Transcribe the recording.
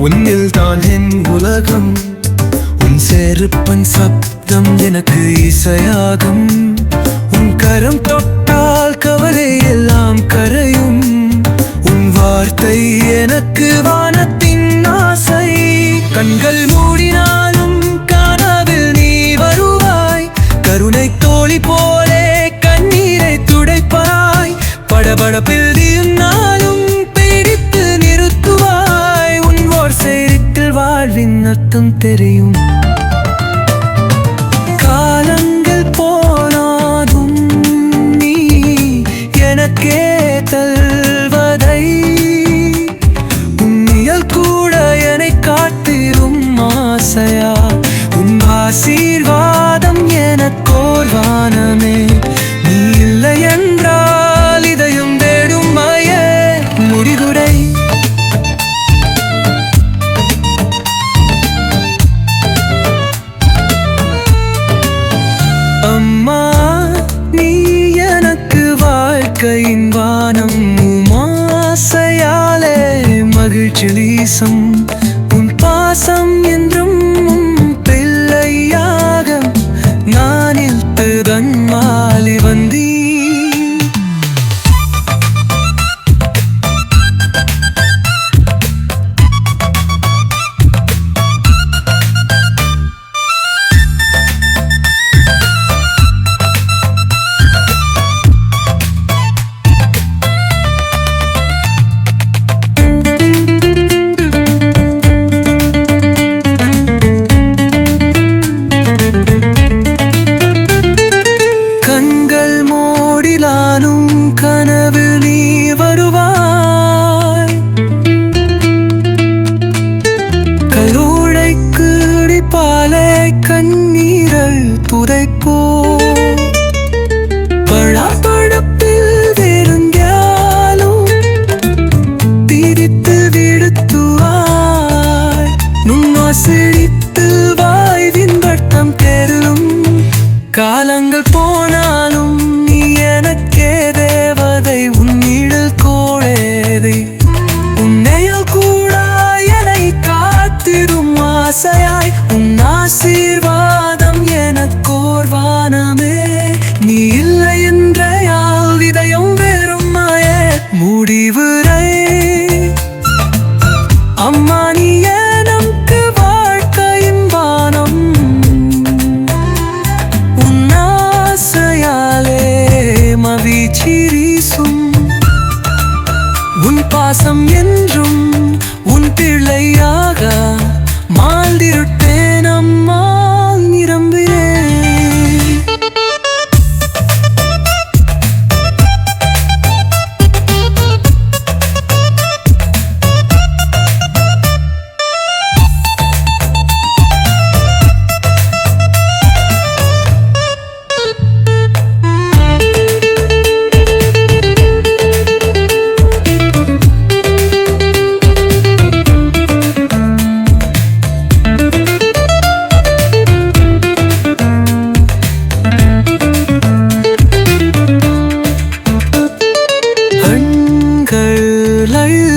உன்னில் தான் என் உலகம். உன் செருப்பன் சப்தம் எனக்கு இசையாகும். உன் கரம் தொட்டால் கவலை எல்லாம் கரையும். உன் வார்த்தை எனக்கு வா அர்த்தம் தெரியும். காலங்கள் போனாதும் நீ எனக்கே தல்வதை உன்னியல் கூட என்னை காத்திரும் ஆசையா? உன் ஆசீர்வ ஜெலீசம் உன் பாசம் என் காலங்கள் போனாலும் நீ எனக்கே தேவதை உன் நிழல் கோழேதை. உன்னையில் கூட என்னை காத்திரும் ஆசையாய் உன் ஆசீர்வாதம் எனக்கோர் வானமே நீ இல்லை என்றையால் இதயம் வெறும் மாய முடிவுரை அம்மா காற்றீசும் உன் பாசம் என்றும் உன் பிள்ளையாக மாந்திருட்ட 越来越。